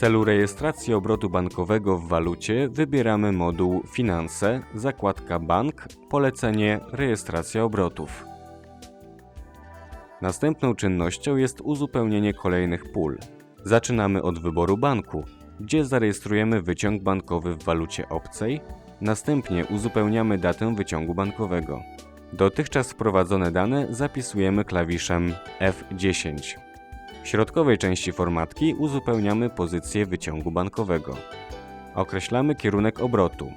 celu rejestracji obrotu bankowego w walucie wybieramy moduł Finanse, zakładka Bank, polecenie Rejestracja obrotów. Następną czynnością jest uzupełnienie kolejnych pól. Zaczynamy od wyboru banku, gdzie zarejestrujemy wyciąg bankowy w walucie obcej, następnie uzupełniamy datę wyciągu bankowego. Dotychczas wprowadzone dane zapisujemy klawiszem F10. W środkowej części formatki uzupełniamy pozycję wyciągu bankowego. Określamy kierunek obrotu.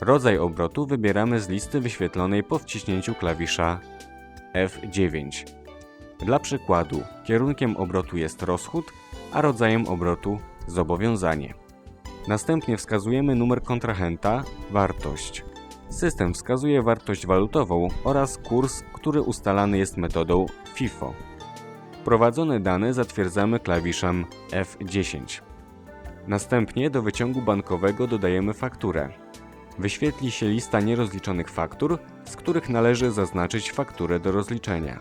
Rodzaj obrotu wybieramy z listy wyświetlonej po wciśnięciu klawisza F9. Dla przykładu, kierunkiem obrotu jest rozchód, a rodzajem obrotu zobowiązanie. Następnie wskazujemy numer kontrahenta, wartość. System wskazuje wartość walutową oraz kurs, który ustalany jest metodą FIFO. Wprowadzone dane zatwierdzamy klawiszem F10. Następnie do wyciągu bankowego dodajemy fakturę. Wyświetli się lista nierozliczonych faktur, z których należy zaznaczyć fakturę do rozliczenia.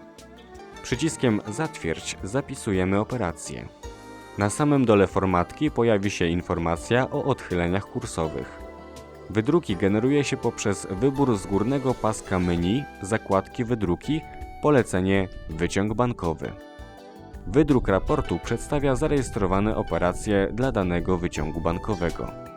Przyciskiem Zatwierdź zapisujemy operację. Na samym dole formatki pojawi się informacja o odchyleniach kursowych. Wydruki generuje się poprzez wybór z górnego paska menu zakładki Wydruki, polecenie Wyciąg bankowy. Wydruk raportu przedstawia zarejestrowane operacje dla danego wyciągu bankowego.